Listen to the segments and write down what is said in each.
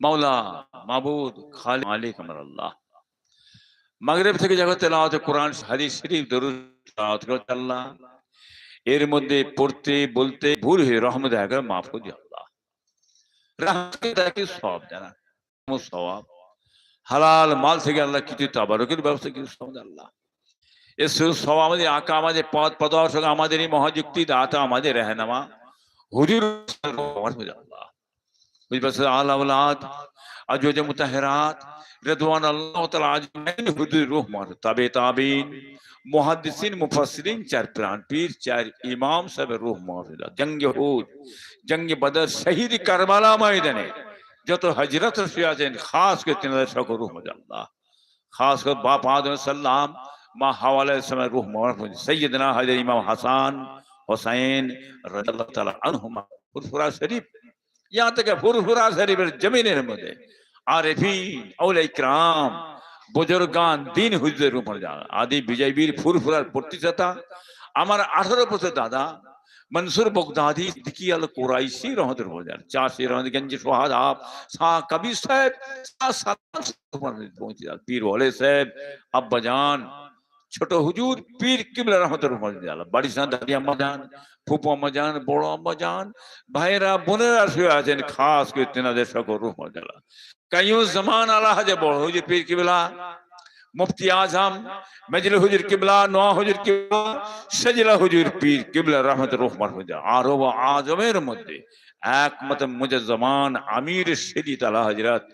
মাওলা, মাবুদ খালি মালিক আমার আল্লাহ। মাগরেব থেকে যখন তেলাওয়াতে, কোরআন, হাদিস, শরীফ, দরুদ, তেলাওয়াত করতে আল্লাহ। এর মধ্যে পড়তে, বলতে ভুল হয়ে রহমত আগে মাফ করে আল্লাহ। রাহমতকে তাকে সব জানা? সওয়াব। হালাল মাল থেকে আল্লাহ কিছু তাবারকের ব্যবস্থা, কিছু সব আল্লাহ। এ সব আমাদের, আঁকা আমাদের পথ প্রদর্শক আমাদের এই মহাযুক্তি, দাতা আমাদের, রেহনামা। হুজুর আল্লাহ। আল্লাহ আজওয়াজ মুতাহহারাত রিদওয়ান আল্লাহ তাআলা আজমাইন হুজুর রহমান তবে তাবিন মুহাদ্দিসিন মুফাসসিরিন চার প্রাণ পীর চার ইমাম সব রূহ মাহফিল জঙ্গ হুদ জঙ্গ বদর শহীদ কারবালা ময়দানে যত হজরত রসুল আছেন খাস করে তিনাদের সকল রূহ আল্লাহ খাস করে বাপ আদম সাল্লাম মা হাওয়ালা সময় রূহ মাহফিল সৈয়দনা হযরত ইমাম হাসান হোসেন রাদিয়াল্লাহু তাআলা আনহুমা ফুরফুরা শরীফ یہاں تک ہرہرا زریبر جمین رحمت ہے عارفین اول اکرام بجرگان دین হুজুরের উপর যা আদি پرتی ستا۔ প্রতিষ্ঠাতা আমার پر বছর দাদা منصور بغدادی دکی القرائشی رحمت الرحمن چار سی در گنج فہد آپ۔ ساں کبیر صاحب ساں سلام پہنچی جاتا پیر والے صاحب، ابا جان، چھٹو حجور پیر قبل رحمت الرحمن جالا بڑی سان دادی امبا جان۔ ফুপু আম্মাজান বড় আম্মাজান ভাইরা বোনেরা শুয়ে আছেন, খাস করে তেনাদের সকল রহমতাল্লাহ কাইয়ুম জামান আলা হাজে বড় হুজুর পীর কিবলা, মুফতি আজম, মজলি হুজুর কিবলা, নোয়া হুজুর কিবলা, সজলা হুজুর পীর কিবলা রহমত রহমান হুজুর আরব আজমের মধ্যে একমাত্র মুজাজ্জমান আমির শরীত আলা হযরত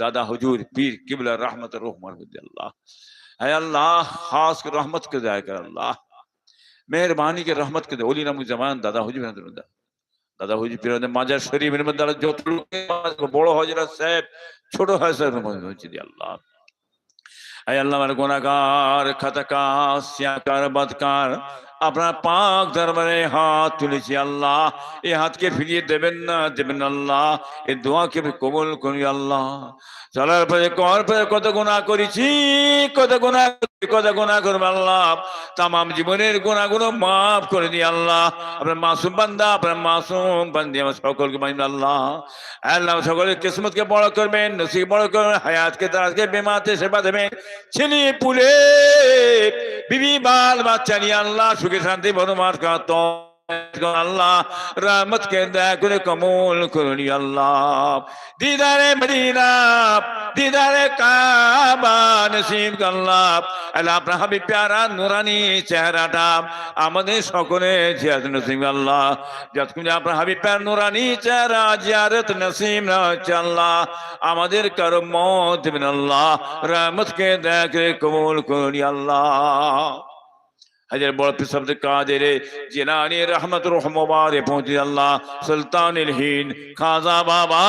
দাদা হুজুর পীর কিবলা রহমত রহমান হুজুর আল্লাহ। হে আল্লাহ, খাস রহমত কে জায় কর আল্লাহ। مہربانی کے رحمت کے دے۔ اولی نام زمان دادا ہوجی بیان دے دادا ہوجی پیران دے ماجر شریف ان مندر جو تلوکے بڑو حجرہ سیب چھوڑو ہے صاحب مجھے دی۔ اللہ۔ اے اللہ، میرے گناہ کار خطکار سیاکار بدکار আপনার পাক দরবারে হাত তুলেছি আল্লাহ دبن হাতকে ফিরিয়ে দেবেন না দেবেন আল্লাহ এই দোয়াকে কবল করি আল্লাহ চলার পরে কর گناہ কত چی করেছি گناہ গুণা কত গোনা করব আল্লাহ। তামাম জীবনের গোনাগুলো মাফ করে দিই আল্লাহ। আপনার মাসুম বান্দা, আপনার মাসুম বান্দি, আমার সকলকে মানিন আল্লাহ। আল্লাহ সকলের কিসমতকে বড় করবেন নসিকে বড় করবেন, হায়াতকে তাজকে বেমাতে, সেবা দেবেন। ছেলে পুলে, বিবি, বাল, বাচ্চা নিয়ে আল্লাহ সুখে শান্তি বনমাস কাত আল্লাহ রহমত কে দয়া করে কমল করুন আল্লাহ দিদারে মদিনা দিদারে কাবা নসিব আল্লাহ আল্লাহ আপনার হাবিব প্যারা নুরানি চেহারাটা আমাদের সকলে জিয়ারত নসিব আল্লাহ যতক্ষণ আপনার হাবিব প্যার নুরানি চেহারা জিয়ারত নসিব না হচ্ছে আল্লাহ আমাদের কারও মত দেবেন আল্লাহ রহমত কে দয়া করে কবুল করুন আল্লাহ হাজার বড় পিসাবদের কাদের জিনানি রহমত রহমবারে পৌঁছে আল্লাহ সুলতান হিন খাজা বাবা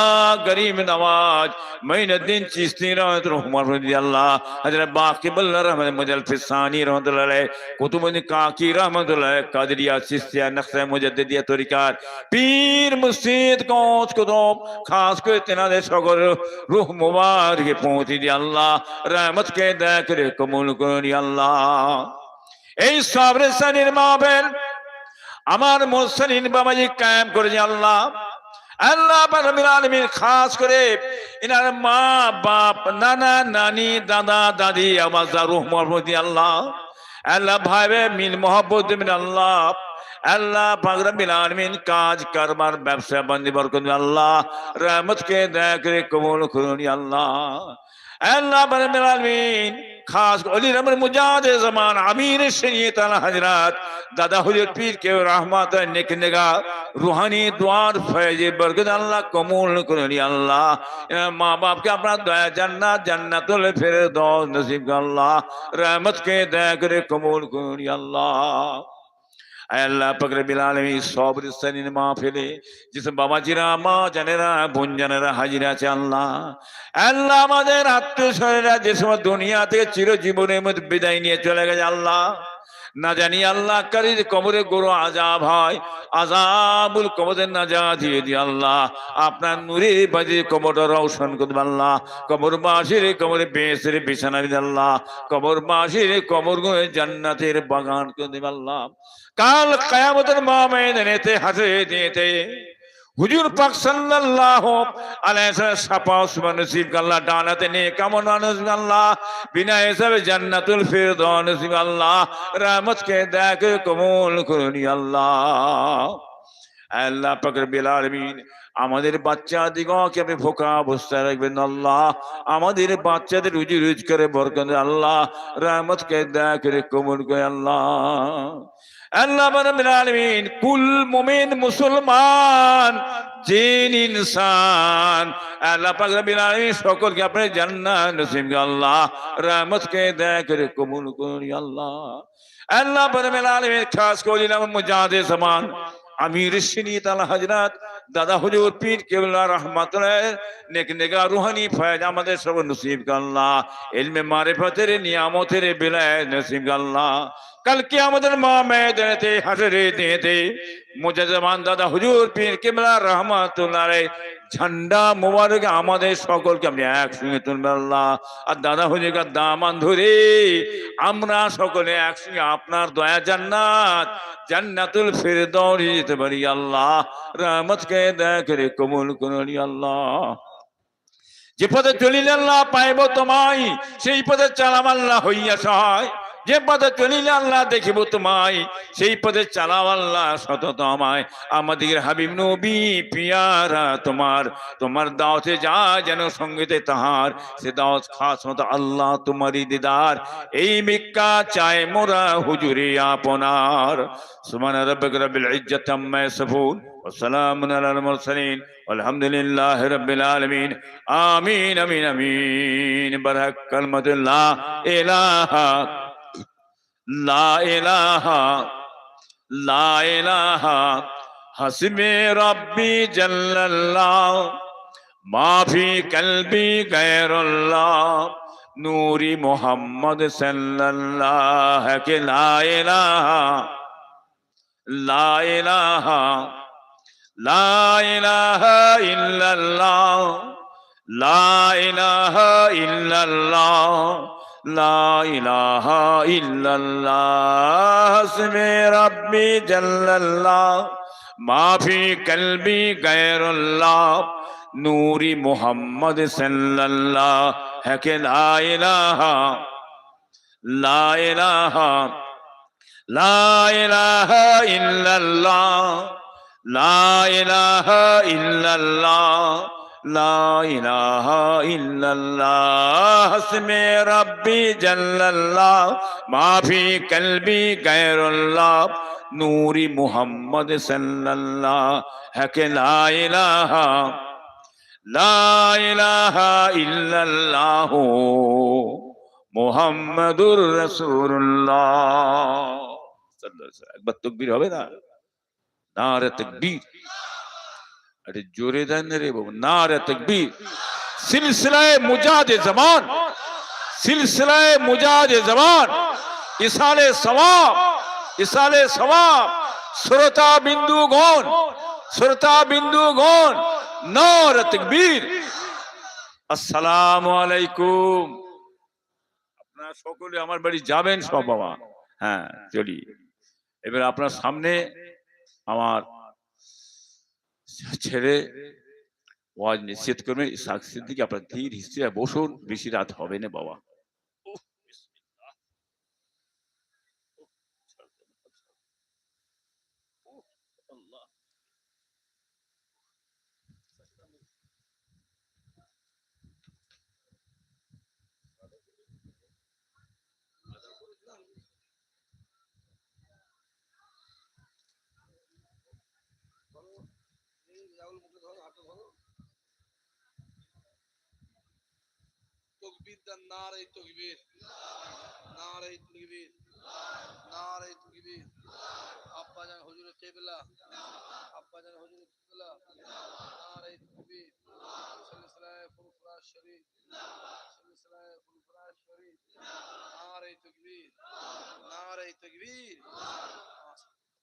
গরিব নওয়াজ মঈনুদ্দিন চিস্তি রহমত রহমান রদি আল্লাহ হাজার বাকিবুল রহমত মুজল ফিসানি রহমতুল্লাহ আলাইহ কুতুবুদ্দিন কাকি রহমতুল্লাহ কাদরিয়া চিস্তিয়া নকশা মুজাদ্দিদিয়া তরিকার পীর মুর্শিদ কোচ কুতুব খাস করে তেনাদের সকল রুহ মুবারকে পৌঁছে দিয়ে আল্লাহ রহমত কে দয়া করে কবুল করি আল্লাহ এই সাবরেসানির মাহফিল আমার মুসলিম বাবাজি কায়েম করেছে আল্লাহ। আল্লাহ আলমিন খাস করে এনার মা, বাপ, নানা, নানি, দাদা, দাদি, আমার আল্লাহ। আল্লাহ ভাইবে মিল মোহাম্মদ আল্লাহ। আল্লাহ আলমিন কাজ, কারবার, ব্যবসা বন্দি বরকত আল্লাহ। রহমতকে দয়া করে কবুল করুন আল্লাহ। আল্লাহ পাকরবিল আলমিন খাস অলি রহমান মুজাদ জমান আমির শরীয়ত আল হযরত দাদা হুজুর পীর কে রহমত নেক নেগা রুহানি দ্বার ফয়েজে বরকত আল্লাহ কবুল করুন আল্লাহ মা বাপকে আপনার দয়া জান্নাত জান্নাতুল ফেরদৌস নসিব করুন আল্লাহ রহমত কে দয়া করে কবুল করুন আল্লাহ আল্লাহ পাকরে বিলালে সব রিস্তানির মা ফেলে যেসব বাবাজিরা মা জানেরা বোন জানেরা হাজির আছে আল্লাহ। আল্লাহ আমাদের আত্মীয় যে সময় দুনিয়া থেকে চিরজীবনের মধ্যে বিদায় নিয়ে চলে গেছে আল্লাহ। না জানি আল্লাহ কারির কবরে গরু আজাব হয়, আজাবুল কবরের নাজা দিয়ে দিয়ে আল্লাহ। আপনার নুরে বাজে কবরটা রওশন করবে আল্লাহ। কবর বাসির কবরে বেসের বিছানা দিন আল্লাহ। কবর বাসির কবর জান্নাতের বাগান করে দেবে আল্লাহ। কাল কায়ামতের মা মেয়ে নেতে হাসে দিয়েতে হুজুর পাক সাল্লাল্লাহু আলাইহি সাপা উসমান আল্লাহ ডানাতে নিয়ে কেমন নসিব আল্লাহ? বিনা হিসাবে জান্নাতুল ফিরদাউস নসিব আল্লাহ। রহমতকে দেখে, কবুল করুন আল্লাহ। আল্লাহ পাক রব্বিল আলামিন, আমাদের বাচ্চা দিগকে আপনি ফোকা অবস্থায় রাখবেন আল্লাহ। আমাদের বাচ্চাদের রুজি রোজগারে বরকত আল্লাহ। রহমতকে দয়া করে কবুল করে আল্লাহ। আল্লাহ আলামিন হযরত, দাদা হুজুর, পীর কেবলা নেগা রুহানি ফয়েজ আমাদের সব নসিব আল্লাহ। ইলমে মারিফতের নিয়ামতের বিলায় নসিব আল্লাহ। কালকে আমাদের মা মেয়েদেরতে হাসরে দিয়েতে মুজাজমান দাদা হুজুর পীর কেবলা রহমাতুল্লাহ ঝান্ডা মোবারক আমাদের সকলকে আপনি একসঙ্গে তুলবেন আল্লাহ। আর দাদা হুজুরকে দামান ধরে আমরা সকলে একসঙ্গে আপনার দয়া জান্নাত, জান্নাতুল ফিরদাউস যেতে পারি আল্লাহ। রহমতকে দয়া করে কবুল করুন আল্লাহ। যে পদে চলিলে আল্লাহ পাইব তোমায়, সেই পদে চালাম আল্লাহ হইয়া সহায়। যে পদে চলিলে আল্লাহ দেখিব তোমায় সেই পদে চালাও আল্লাহ সতত আমায় আমাদের হাবিব নবী পিয়ারা তোমার তোমার দাওতে যা যেন সঙ্গীতে তাহার সে দাওয়াত খাস মতো আল্লাহ তোমারই দিদার এই মিক্কা চায় মোরা হুজুরে আপনার সুমান রব্বিক রব্বিল ইজ্জাত আম্মা ইয়াসিফুন وسلام على المرسلين والحمد لله رب العالمين آمين آمين آمين برحق كلمة لا إله হসবে রব্বি জল্লাল্লাহ, মাফি কলবি গैरुल्लाह নূরি মুহাম্মদ সাল্লাল্লাহ কে লা ইলাহা লা ইলাহা লা ইলাহা ইল্লাল্লাহ, লা ইল্লাল্লাহ لا إله إلا الله اسم ربي جل الله ما في قلبي غير الله نور محمد صلى الله ہے کہ لا الہ لا الہ لا الہ الا اللہ لا الہ الا اللہ لا إله إلا الله اسم ربي جل الله ما في قلبي غير الله نور محمد صلى الله حق لا إله لا إله إلا الله محمد رسول الله একবার তকবীর হবে না নারে তকবীর আরে জোরে দেন রে বাবু নারে তাকবীর সিলসিলায়ে মুজাহিদ জামান সিলসিলায়ে মুজাহিদ জামান ইসালে সওয়াব ইসালে সওয়াব শ্রোতা বিন্দুগণ শ্রোতা বিন্দুগণ নারে তাকবীর আসসালামু আলাইকুম আপনারা সকলে আমার বাড়ি যাবেন সব বাবা হ্যাঁ চলি এবার আপনার সামনে আমার ছেলে ওয়াজ নিশ্চিত করবেন ইসাক সিদ্দিক আপনার ধীর হিস্ট্রি বসুন বেশি রাত হবে না বাবা উফ, বিসমিল্লাহ। উফ, ছাড় দেন, ছাড় দেন। উফ, আল্লাহ। তকবীর দেন নারাই তকবীর নারাই তকবীর নারাই তকবীর। আব্বা জান হুজুর কেবলা আব্বা জান হুজুর কেবলা নারাই তকবীর। সিলসিলায়ে ফুরফুরা শরীফ সিলসিলায়ে ফুরফুরা শরীফ। নারাই তকবীর নারাই তকবীর।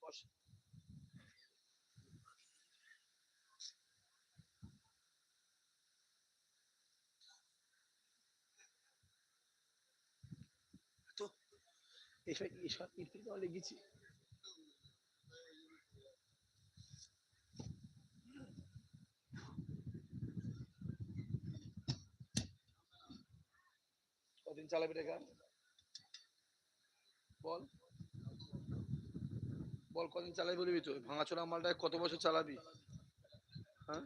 বস Deixa, deixa, olha aqui. কদিন চালাবি রে গান? বল। বল কদিন চালাই বলবি তুই? ভাঙাচোরা মালটা কত বছর চালাবি? হ্যাঁ?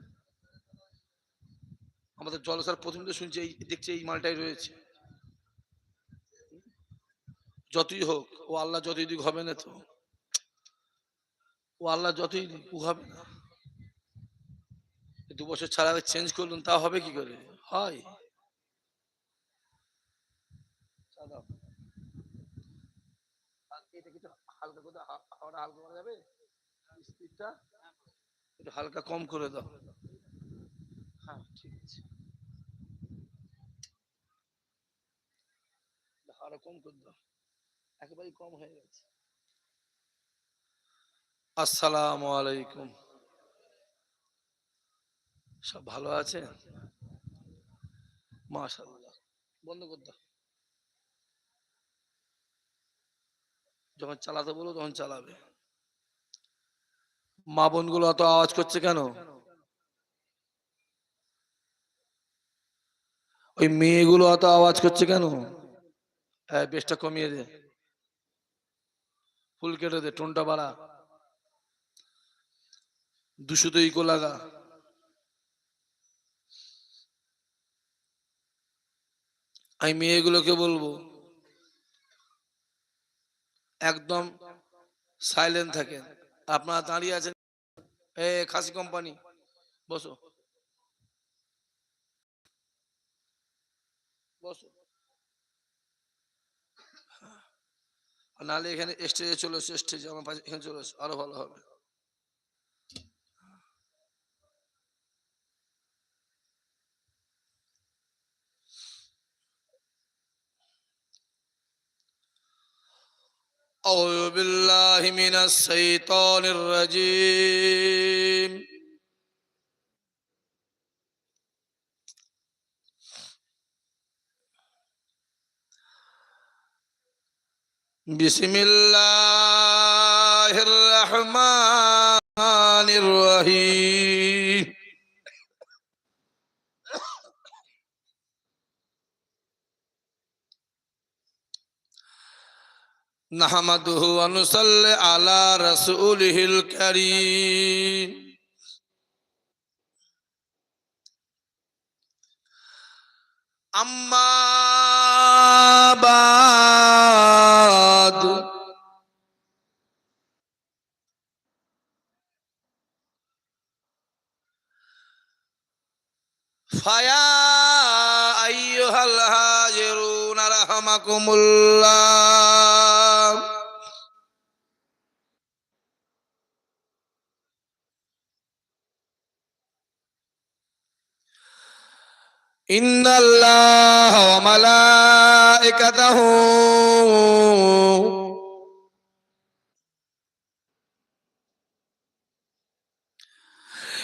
আমাদের জলসার প্রথম তো শুনছি এই দেখছি এই মালটাই রয়েছে। যতই হোক, ও আল্লাহ যতই দিক হবে না তো। ও আল্লাহ যতই দিক, ও হবে না। দু বছর ছাড়া চেঞ্জ করলুন তা হবে কি করে? হয়। হালকা হালকা করা যাবে একটু হালকা কম করে দাও। হ্যাঁ ঠিক আছে। কম করে দাও। একেবারেই কম হয়ে গেছে। আসসালামু আলাইকুম। সব ভালো আছে? মাশাআল্লাহ। বন্ধ কর দাও যখন চালাতে বলো তখন চালাবে। মা বোনগুলো অত আওয়াজ করছে কেন? ওই মেয়েগুলো অত আওয়াজ করছে কেন? হ্যাঁ বেশটা কমিয়ে দে। ফুল কেটে দে, টোনটা বাড়া। দুশো তো ইকো লাগা আমি মেয়েগুলোকে বলব, একদম সাইলেন্ট থাকেন। আপনারা দাঁড়িয়ে আছেন, এ, খাসি কোম্পানি বসো। আর নাহলে এখানে স্টেজে চলে এসো স্টেজে আমার পাশে এখানে চলে এসো আরো ভালো হবে أعوذ بالله من الشيطان الرجيم بسم الله الرحمن الرحيم نحمده ونصلي على رسوله الكريم أما بعد فيا أيها الهاجرون رحمكم الله إن الله وملائكته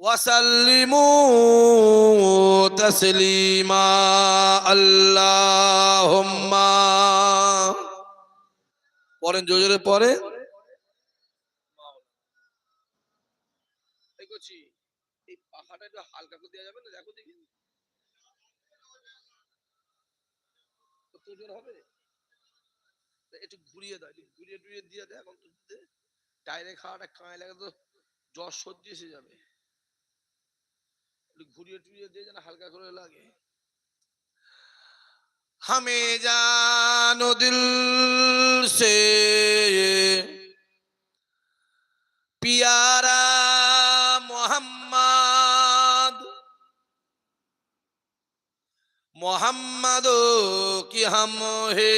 وسلموا تسليما اللهم পড়েন জোরে পরে এই পাখাটা একটু হালকা করে দেওয়া যাবে না দেখো দেখি কত জোর হবে তা একটু ঘুরিয়ে দাও একটু ঘুরিয়ে টুরিয়ে দিয়ে দেয় এখন ডাইরেক্ট খাওয়াটা কাঁয় লাগে তো জ্বর সর্দি এসে যাবে একটু ঘুরিয়ে টুরিয়ে দিয়ে যেন হালকা করে লাগে हमें जानो दिल से प्यारा मोहम्मद मोहम्मद की हम है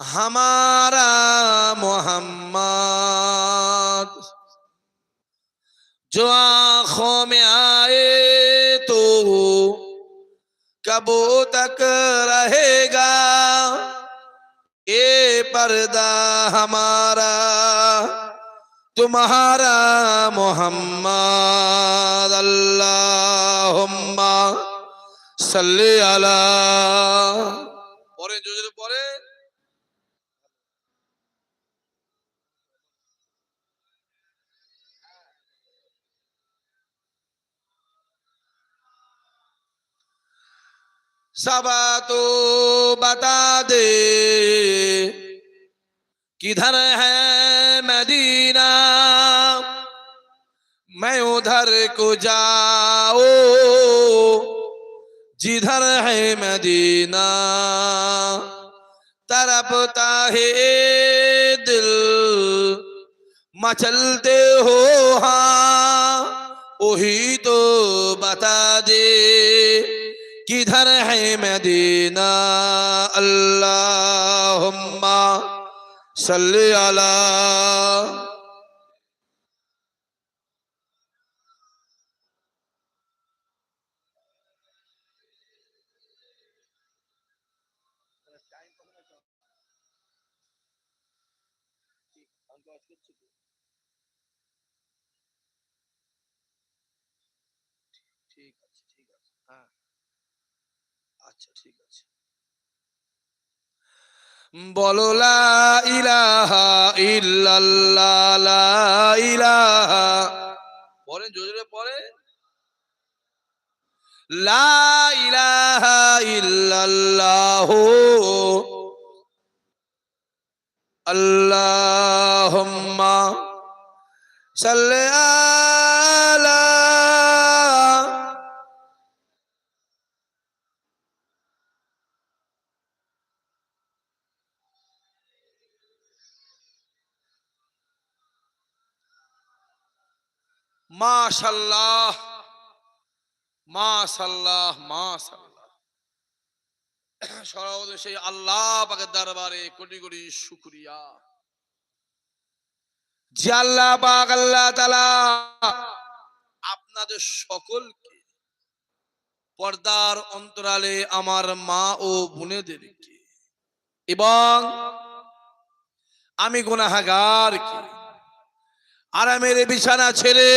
हमारा मोहम्मद जो आंखों में आए तो कब तक रहेगा ये पर्दा हमारा तुम्हारा मोहम्मद अल्लाहुम्मा सल्ली अला পরে জোরে পরে سبا تو بتا دے کدھر ہے مدینہ میں ادھر کو جاؤ جدھر ہے مدینہ ترپتا ہے دل مچلتے ہو ہاں وہی تو بتا دے کدھر ہے مدینہ اللہم صلی علی আচ্ছা ঠিক আছে। বলো লা ইলাহা ইলাহা। পরে জোরে পরে লা ইলাহা ইল্লাল্লাহ। মাশাল্লাহ মাশাল্লাহ মাশাল্লাহ। সর্বদা সেই আল্লাহ পাকের দরবারে কোটি কোটি শুকরিয়া। যে আল্লাহ পাক, আল্লাহ তাআলা আপনাদের সকলকে পর্দার অন্তরালে আমার মা ও বোনেদেরকে এবং আমি গুনাহগারকে আরামের বিছানা ছেড়ে,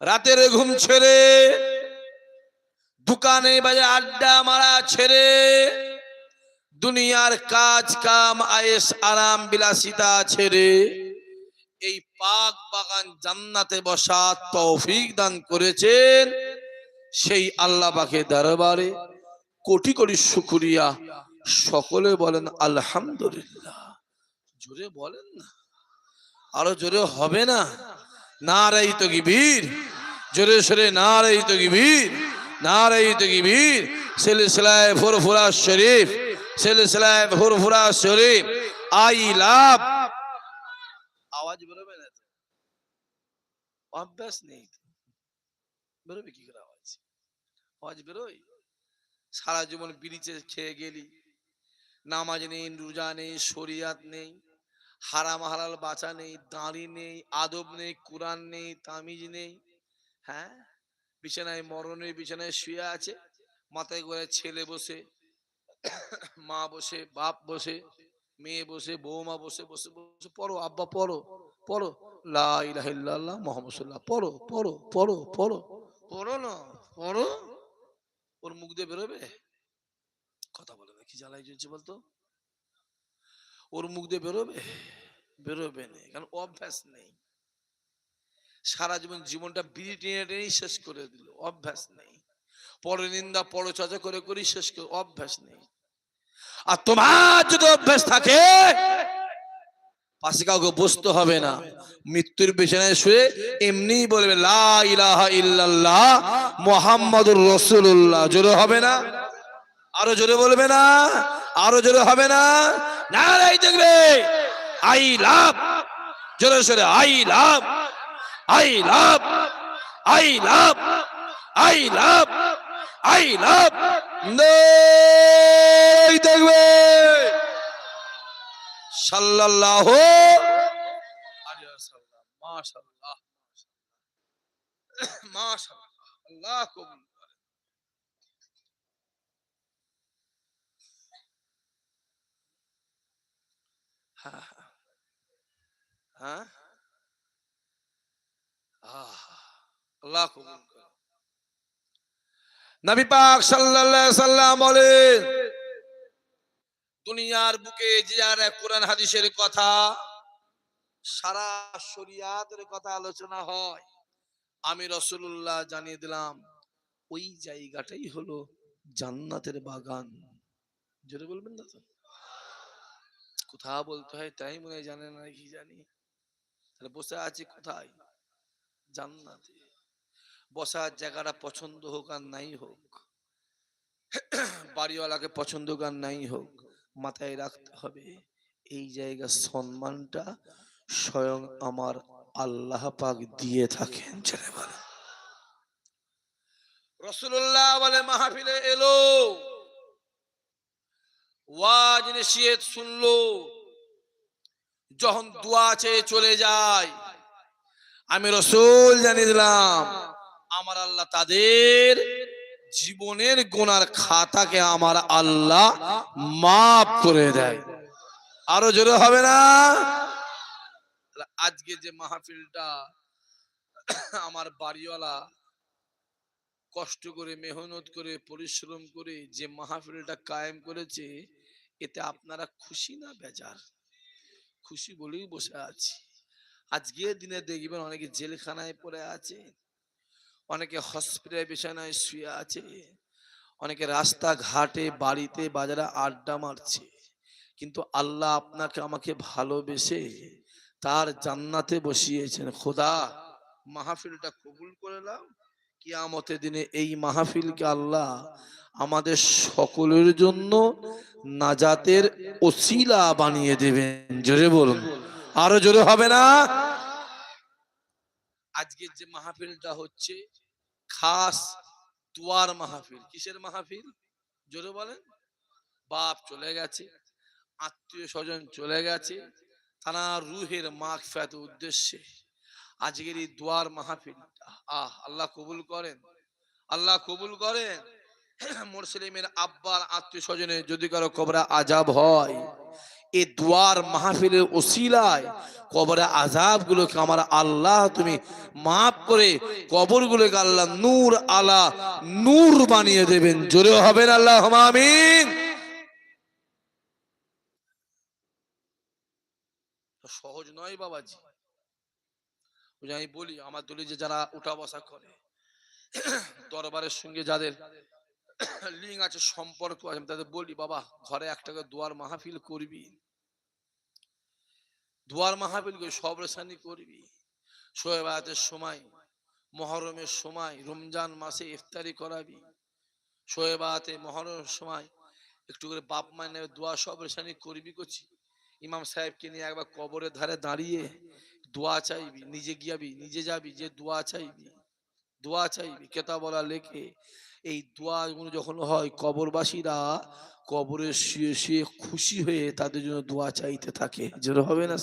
রাতের ঘুম ছেড়ে, দোকানে বাজে আড্ডা মারা ছেড়ে, দুনিয়ার কাজ কাম, আয়েস, আরাম, বিলাসিতা ছেড়ে এই পাক বাগান জান্নাতে বসা তৌফিক দান করেছেন সেই আল্লাহ পাকে দরবারে। কোটি কোটি শুকরিয়া। সকলে বলেন, আলহামদুলিল্লাহ। জোরে বলেন না। আরও জোরে হবে না? নারাই তো গিবীর। জোরে সরে নারাই তো গিবীর। নারাই তো গিবীর। সিলসিলায় ফুরফুরা শরীফ। সিলসিলায় ফুরফুরা শরীফ। I love. আওয়াজ বেরোবে না? অভ্যাস নেই। বেরোবে কি করে আওয়াজ? আওয়াজ বেরোয়? সারা জীবন বিড়িচে খেয়ে গেলি। নামাজ নেই, রোজা নেই, শরিয়াত নেই। হারাম হালাল বাঁচা নেই, দাঁড়ি নেই, আদব নেই, কোরআন নেই, তামিজ নেই হ্যাঁ? বিছানায় মরণের বিছানায় শুয়ে আছে, মাথায় করে ছেলে বসে, মা বসে, বাপ বসে, মেয়ে বসে, বৌমা বসে বসে বসে, পড়ো, আব্বা পড়ো পড়ো, লা ইলাহা ইল্লাল্লাহ মুহাম্মাদুর পড়ো পড়ো পড়ো পড়ো পড়ো না, পড়ো, ওর মুখ দিয়ে বেরোবে? কথা বলে না, কি জ্বালাই চলছে বলতো? ওর মুখ দিয়ে বেরোবে? বেরোবে না, কারণ অভ্যাস নেই। সারা জীবন জীবনটা বিড়ি টেনে টেনেই শেষ করে দিল, অভ্যাস নেই। পরে নিন্দা পরে চর্চা করে করেই শেষ করে, অভ্যাস নেই। আর তোমার যদি অভ্যাস থাকে, পাশে কাউকে বসতে হবে না। মৃত্যুর বিছানায় শুয়ে এমনি বলবে, লা ইলাহা ইল্লাল্লাহ মুহাম্মাদুর রাসূলুল্লাহ। জোরে হবে না? আরও জোরে বলবে না? আরও জোরে হবে না? নারাই দেখবে। I love. জোরে সরে, I love. I love. I love. I love. I love. দেখবে। সাল্লাল্লাহু মাশাআল্লাহ। মাশাআল্লাহ। আল্লাহ কবুল বলেন, দুনিয়ার বুকে যে আর কোরআন হাদিসের কথা, সারা শরিয়াতের কথা আলোচনা হয়। আমি রসুল্লাহ জানিয়ে দিলাম, ওই জায়গাটাই হলো জান্নাতের বাগান। জোরে বলবেন না কোথা বলতে হয়, তাই মনে জানেন না কি জানি। তাহলে বসে আছি কোথায়? জান্নাতে। বসার জায়গাটা পছন্দ হোক আর নাই হোক, বাড়িওয়ালাকে পছন্দ হোক আর নাই হোক, মাথায় রাখতে হবে এই জায়গার সম্মানটা স্বয়ং আমার আল্লাহ পাক দিয়ে থাকেন ছেলে বলে রসুল্লাহ বলে মাহফিলে এলো। ওয়াজ নসিহত শুনলো। যখন দোয়া চেয়ে চলে যায়, আমি রসুল জানিয়ে দিলাম, আমার আল্লাহ তাদের জীবনের গোনার খাতাকে আমার আল্লাহ মাফ করে দেয়। আরও জোরে হবে না? আজকে যে মাহফিলটা আমার বাড়িওয়ালা কষ্ট করে, মেহনত করে, পরিশ্রম করে যে মাহফিলটা কায়েম করেছে এতে আপনারা খুশি না বেজার? খুশি বলেই বসে আছি। আজকের দিনে দেখবেন অনেকে জেলখানায় পড়ে আছে, অনেকে হসপিটাল বিছানায় শুয়ে আছে, অনেকে রাস্তা ঘাটে বাড়িতে, বাজারে আড্ডা মারছে। কিন্তু আল্লাহ আপনাকে আমাকে ভালোবেসে তার জান্নাতে বসিয়েছেন। খোদা, মাহফিলটা কবুল করে নাও। কিয়ামতের দিনে এই মাহফিলকে আল্লাহ আমাদের সকলের জন্য নাজাতের ওসিলা বানিয়ে দেবেন। জোরে বলুন। আরও জোরে হবে না? আজকের যে মাহফিলটা হচ্ছে, খাস দুয়ার মাহফিল। কিসের মাহফিল? জোরে বলেন। বাপ চলে গেছে, আত্মীয় স্বজন চলে গেছে তারা রুহের মাখ ফ্যাত উদ্দেশ্যে আজকের এই দুয়ার মাহফিল আহ, আল্লাহ কবুল করেন। আল্লাহ কবুল করেন। মুসলিমের আব্বার আত্মীয় স্বজনে যদি কারও কবরা আজাব হয় এই দুয়ার মাহফিলের ওসিলায় কবরে আজাব গুলোকে আমার আল্লাহ তুমি মাফ করে কবর গুলোকে আল্লাহ নূর আলা নূর বানিয়ে দেবেন। জোরে হবেন আল্লাহ আমিন। সহজ নয় বাবাজি। আমি বলি, আমার দলে যে যারা উঠা বসা করে, দরবারের সঙ্গে যাদের লিঙ্ক আছে, সম্পর্ক আছে। তাদের বলি, বাবা, ঘরে একটা করে দুয়ার মাহফিল করবি। দুয়ার মাহফিল করে সব রেশানি করবি। শোয়েবায়াতের সময়, মহরমের সময়, রমজান মাসে ইফতারি করাবি। শোয়েবাতে মহরমের সময় একটু করে বাপ মায়ের নামে দোয়া সব রেশানি করবি করছি। ইমাম সাহেবকে নিয়ে একবার কবরের ধারে দাঁড়িয়ে দোয়া চাইবি, নিজে গিয়াবি, নিজে যাবি, যে দোয়া চাইবি দোয়া চাইবি কেতা বলা লেখে। এই দোয়াগুলো যখন হয় কবরবাসীরা কবরে শুয়ে শুয়ে খুশি হয়ে তাদের জন্য দোয়া চাইতে থাকে যেন হবে না।